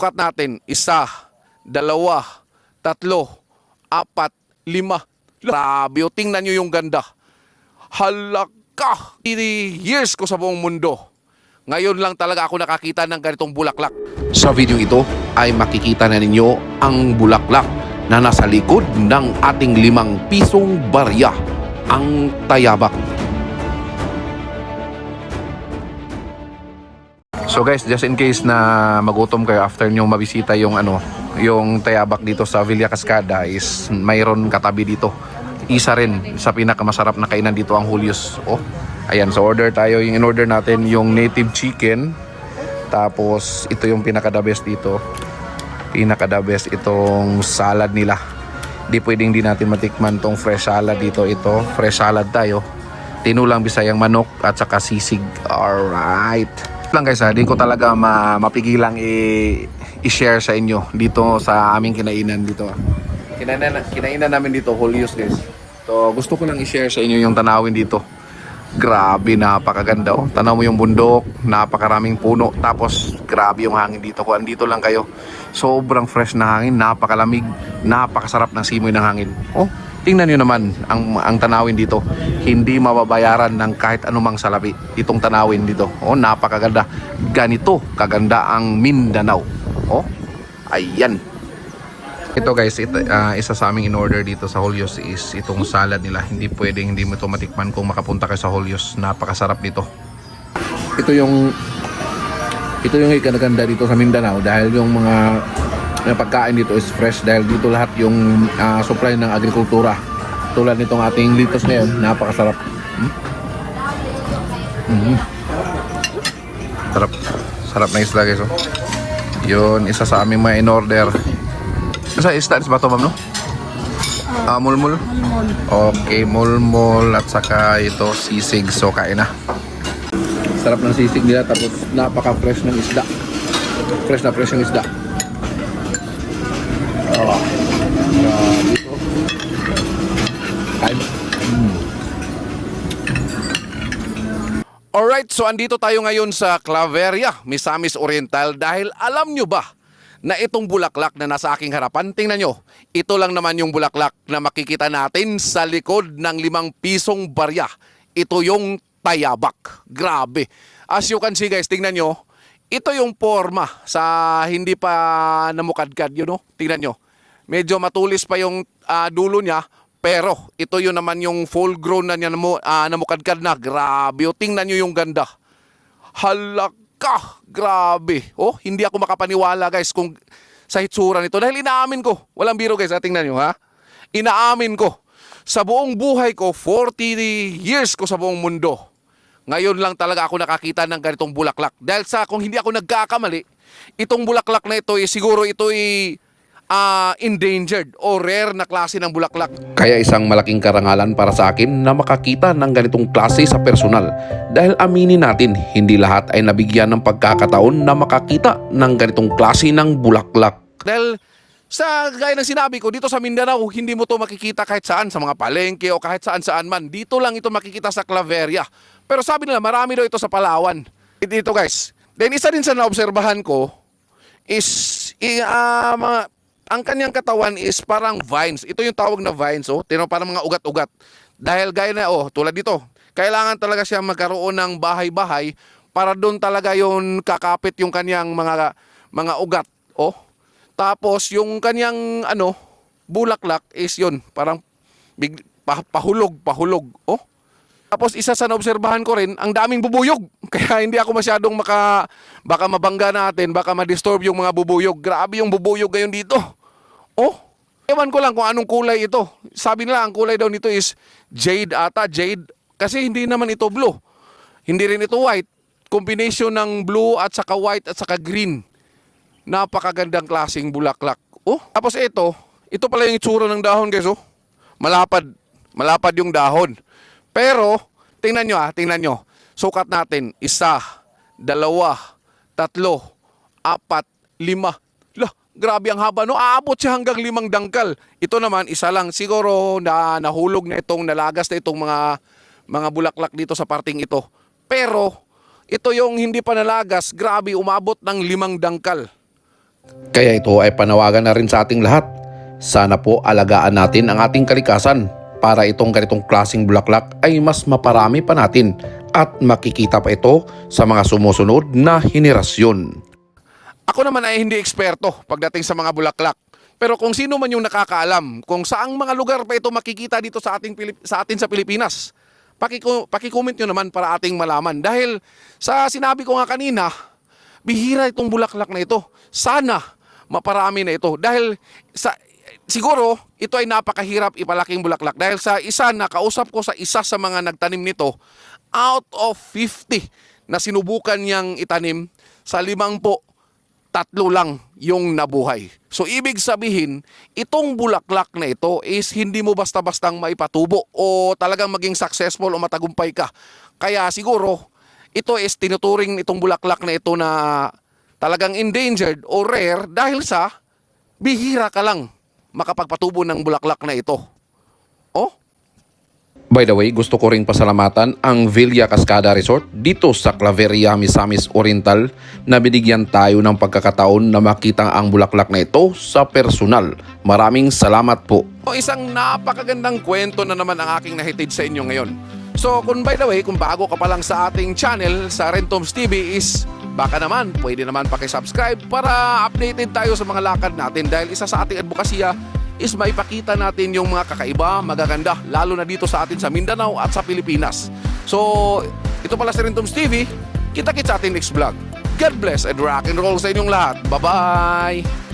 Cut natin, isa, dalawa, tatlo, apat, lima. Grabe, oh, tingnan nyo yung ganda. Halaka! 30 years ko sa buong mundo. Ngayon lang talaga ako nakakita ng ganitong bulaklak. Sa video ito ay makikita na ninyo ang bulaklak na nasa likod ng ating limang pisong barya, ang tayabak. So guys, just in case na magutom kayo after nyo mabisita yung ano, yung tayabak dito sa Villa Cascada is mayroon katabi dito. Isa rin sa pinakamasarap na kainan dito ang Julius. Oh, ayan, so order tayo. Yung in-order natin yung native chicken. Tapos ito yung pinaka best dito. Pinaka the best itong salad nila. Di pwedeng di natin matikman tong fresh salad dito. Ito, fresh salad tayo. Tinulang bisayang manok at saka sisig. Alright lang guys ha, di ko talaga ma mapigilang i-share sa inyo dito sa aming kinainan dito. Kinainan, kinainan namin dito, Julius guys. So gusto ko lang i-share sa inyo yung tanawin dito. Grabe, napakaganda oh. Tanaw mo yung bundok, napakaraming puno. Tapos grabe yung hangin dito. Kung andito lang kayo, sobrang fresh na hangin, napakalamig, napakasarap ng simoy ng hangin. Oh, tingnan nyo naman ang, ang tanawin dito. Hindi mababayaran ng kahit anumang salapi itong tanawin dito. Oh, napakaganda. Ganito kaganda ang Mindanao. Oh, ayan. Ito guys, ito, ah, isa sa aming in-order dito sa Holios is itong salad nila. Hindi pwedeng hindi mo ito matikman kung makapunta kayo sa Holios. Napakasarap nito. Ito yung ito yung ikanaganda dito sa Mindanao dahil yung mga na pagkain dito is fresh dahil dito lahat yung ah, supply ng agrikultura. Tulad nitong ating litos ngayon, napakasarap. Hmm? Mhm. Sarap. Sarap na isda guys. Oh. Yun, isa sa aming mga in-order. Isa isda is ba ito ma'am no? Ah, mulmul? Okay, mulmul at saka ito sisig. So, kain na. Sarap ng sisig nila tapos napaka-fresh ng isda. Fresh na fresh ng isda. Oh. Grabe ito. Kain. Mm. Alright, so andito tayo ngayon sa Claveria, Misamis Oriental dahil alam nyo ba na itong bulaklak na nasa aking harapan, tingnan nyo, ito lang naman yung bulaklak na makikita natin sa likod ng limang pisong barya. Ito yung tayabak. Grabe. As you can see guys, tingnan nyo, ito yung forma sa hindi pa namukadkad, you know? Tingnan nyo. Medyo matulis pa yung ah, dulo niya, pero ito yun naman yung full grown na niya namu, ah, namukadkad na. Grabe. O, tingnan nyo yung ganda. Halaka! Grabe. Oh, hindi ako makapaniwala guys kung sa hitsura nito. Dahil inaamin ko. Walang biro guys, ha? tingnan nyo ha. Inaamin ko. Sa buong buhay ko, 40 years ko sa buong mundo. Ngayon lang talaga ako nakakita ng ganitong bulaklak. Dahil sa kung hindi ako nagkakamali, itong bulaklak na ito, eh, siguro ito ay ah, endangered o rare na klase ng bulaklak. Kaya isang malaking karangalan para sa akin na makakita ng ganitong klase sa personal. Dahil aminin natin, hindi lahat ay nabigyan ng pagkakataon na makakita ng ganitong klase ng bulaklak. Dahil sa gaya ng sinabi ko, dito sa Mindanao, hindi mo to makikita kahit saan, sa mga palengke o kahit saan saan man. Dito lang ito makikita sa Claveria. Pero sabi nila, marami daw ito sa Palawan. Dito guys. Then isa din sa naobserbahan ko is ah, mga, ang kanyang katawan is parang vines. Ito yung tawag na vines, oh. Tino parang mga ugat-ugat. Dahil gaya na, oh, tulad dito. Kailangan talaga siya magkaroon ng bahay-bahay para doon talaga yung kakapit yung kanyang mga mga ugat, oh. Tapos yung kanyang ano, bulaklak is yun, parang big, pa- pahulog, pahulog, oh. Tapos isa sa naobserbahan ko rin, ang daming bubuyog. Kaya hindi ako masyadong maka, baka mabangga natin, baka ma-disturb yung mga bubuyog. Grabe yung bubuyog ngayon dito. Oh, ewan ko lang kung anong kulay ito. Sabi nila, ang kulay daw nito is jade ata, jade. Kasi hindi naman ito blue. Hindi rin ito white. Combination ng blue at saka white at saka green. Napakagandang klaseng bulaklak. Oh, tapos ito, ito pala yung itsura ng dahon guys oh. Malapad. Malapad yung dahon. Pero, tingnan nyo ah, tingnan nyo. Sukat natin, isa, dalawa, tatlo, apat, lima. Grabe ang haba no. Aabot siya hanggang limang dangkal. Ito naman, isa lang. Siguro na nahulog na itong nalagas na itong mga mga bulaklak dito sa parting ito. Pero, ito yung hindi pa nalagas, grabe, umabot ng limang dangkal. Kaya ito ay panawagan na rin sa ating lahat. Sana po alagaan natin ang ating kalikasan para itong ganitong klasing bulaklak ay mas maparami pa natin at makikita pa ito sa mga sumusunod na henerasyon. Ako naman ay hindi eksperto pagdating sa mga bulaklak. Pero kung sino man yung nakakaalam kung saang mga lugar pa ito makikita dito sa ating Pilip- sa atin sa Pilipinas, pakiku- paki-comment nyo naman para ating malaman. Dahil sa sinabi ko nga kanina, bihira itong bulaklak na ito. Sana maparami na ito. Dahil sa siguro ito ay napakahirap ipalaking bulaklak. Dahil sa isa na kausap ko sa isa sa mga nagtanim nito, out of 50 na sinubukan niyang itanim, sa limang po, tatlo lang yung nabuhay. So ibig sabihin, itong bulaklak na ito is hindi mo basta-bastang maipatubo o talagang maging successful o matagumpay ka. Kaya siguro, ito is tinuturing itong bulaklak na ito na talagang endangered o rare dahil sa bihira ka lang makapagpatubo ng bulaklak na ito. Oh, By the way, gusto ko ring pasalamatan ang Villa Cascada Resort dito sa Claveria, Misamis Oriental na binigyan tayo ng pagkakataon na makita ang bulaklak na ito sa personal. Maraming salamat po. O isang napakagandang kwento na naman ang aking nahitid sa inyo ngayon. So kung by the way, kung bago ka pa lang sa ating channel sa Rentoms TV is baka naman pwede naman pakisubscribe para updated tayo sa mga lakad natin dahil isa sa ating advokasya is maipakita natin yung mga kakaiba, magaganda, lalo na dito sa atin sa Mindanao at sa Pilipinas. So, ito pala si Rentoms TV. Kita-kits sa next vlog. God bless and rock and roll sa inyong lahat. Bye-bye!